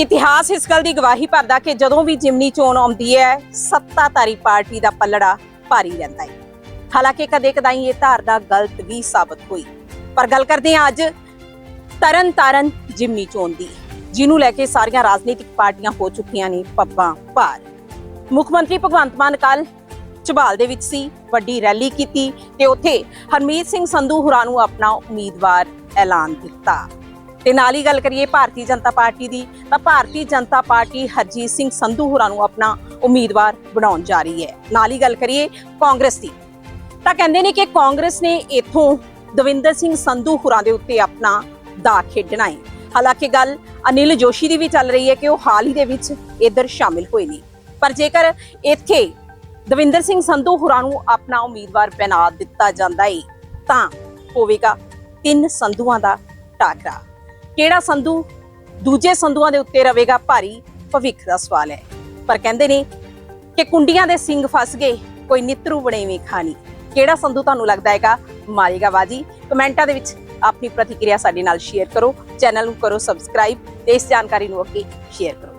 ਇਤਿਹਾਸ ਇਸ ਗੱਲ ਦੀ ਗਵਾਹੀ ਭਰਦਾ ਕਿ ਜਦੋਂ ਵੀ ਜਿਮਨੀ ਚੋਣ ਆਉਂਦੀ ਹੈ, ਸੱਤਾਧਾਰੀ ਪਾਰਟੀ ਦਾ ਪੱਲੜਾ ਭਾਰੀ ਰਹਿੰਦਾ ਹੈ। ਹਾਲਾਂਕਿ ਕਦੇ ਕਦਾਈ ਇਹ ਧਾਰਨਾ ਗਲਤ ਵੀ ਸਾਬਤ ਹੋਈ। ਪਰ ਗੱਲ ਕਰਦੇ ਹਾਂ ਅੱਜ ਤਰਨ ਤਾਰਨ ਜਿਮਨੀ ਚੋਣ ਦੀ, ਜਿਹਨੂੰ ਲੈ ਕੇ ਸਾਰੀਆਂ ਰਾਜਨੀਤਿਕ ਪਾਰਟੀਆਂ ਹੋ ਚੁੱਕੀਆਂ ਨੇ ਪੱਬਾਂ ਭਾਰ। ਮੁੱਖ ਮੰਤਰੀ ਭਗਵੰਤ ਮਾਨ ਕੱਲ ਝਬਾਲ ਦੇ ਵਿੱਚ ਸੀ, ਵੱਡੀ ਰੈਲੀ ਕੀਤੀ ਤੇ ਉੱਥੇ ਹਰਮੀਤ ਸਿੰਘ ਸੰਧੂ ਹੁਰਾਂ ਨੂੰ ਆਪਣਾ ਉਮੀਦਵਾਰ ਐਲਾਨ ਦਿੱਤਾ। ਤੇ ਨਾਲ ਹੀ ਗੱਲ ਕਰੀਏ ਭਾਰਤੀ ਜਨਤਾ ਪਾਰਟੀ ਦੀ, ਤਾਂ ਭਾਰਤੀ ਜਨਤਾ ਪਾਰਟੀ ਹਰਜੀਤ ਸਿੰਘ ਸੰਧੂ ਹੁਰਾਂ ਨੂੰ ਆਪਣਾ ਉਮੀਦਵਾਰ ਬਣਾਉਣ ਜਾ ਰਹੀ ਹੈ। ਨਾਲ ਹੀ ਗੱਲ ਕਰੀਏ ਕਾਂਗਰਸ ਦੀ, ਤਾਂ ਕਹਿੰਦੇ ਨੇ ਕਿ ਕਾਂਗਰਸ ਨੇ ਇਥੋਂ ਦਵਿੰਦਰ ਸਿੰਘ ਸੰਧੂ ਹੁਰਾਂ ਦੇ ਉੱਤੇ ਆਪਣਾ ਦਾ ਖੇਡਣਾ ਹੈ। ਹਾਲਾਂਕਿ ਗੱਲ ਅਨਿਲ ਜੋਸ਼ੀ ਦੀ ਵੀ ਚੱਲ ਰਹੀ ਹੈ ਕਿ ਉਹ ਹਾਲ ਹੀ ਦੇ ਵਿੱਚ ਇੱਧਰ ਸ਼ਾਮਿਲ ਹੋਏ ਨੇ। ਪਰ ਜੇਕਰ ਇੱਥੇ ਦਵਿੰਦਰ ਸਿੰਘ ਸੰਧੂ ਹੁਰਾਂ ਨੂੰ ਆਪਣਾ ਉਮੀਦਵਾਰ ਬਣਾ ਦਿੱਤਾ ਜਾਂਦਾ ਹੈ, ਤਾਂ ਹੋਵੇਗਾ ਤਿੰਨ ਸੰਧੂਆਂ ਦਾ ਟਾਕਰਾ। ਕਿਹੜਾ ਸੰਧੂ? ਦੂਜੇ ਸੰਧੂਆਂ ਦੇ ਉੱਤੇ ਰਵੇਗਾ ਭਾਰੀ ਭਵਿੱਖ ਦਾ ਸਵਾਲ ਹੈ। ਪਰ ਕਹਿੰਦੇ ਨੇ ਕਿ ਕੁੰਡੀਆਂ ਦੇ ਸਿੰਘ ਫਸ ਗਏ, ਕੋਈ ਨਿਤਰੂ ਬਣੇਵੇਂ ਖਾਣੀ। ਕਿਹੜਾ ਸੰਧੂ ਤੁਹਾਨੂੰ ਲੱਗਦਾ ਹੈਗਾ? ਮਾਰੇਗਾ ਬਾਜੀ। ਕਮੈਂਟਾਂ ਦੇ ਵਿੱਚ ਆਪਣੀ ਪ੍ਰਤੀਕਿਰਿਆ ਸਾਡੇ ਨਾਲ ਸ਼ੇਅਰ ਕਰੋ, ਚੈਨਲ ਨੂੰ ਕਰੋ ਸਬਸਕ੍ਰਾਈਬ ਤੇ ਇਸ ਜਾਣਕਾਰੀ ਨੂੰ ਅੱਗੇ ਸ਼ੇਅਰ ਕਰੋ।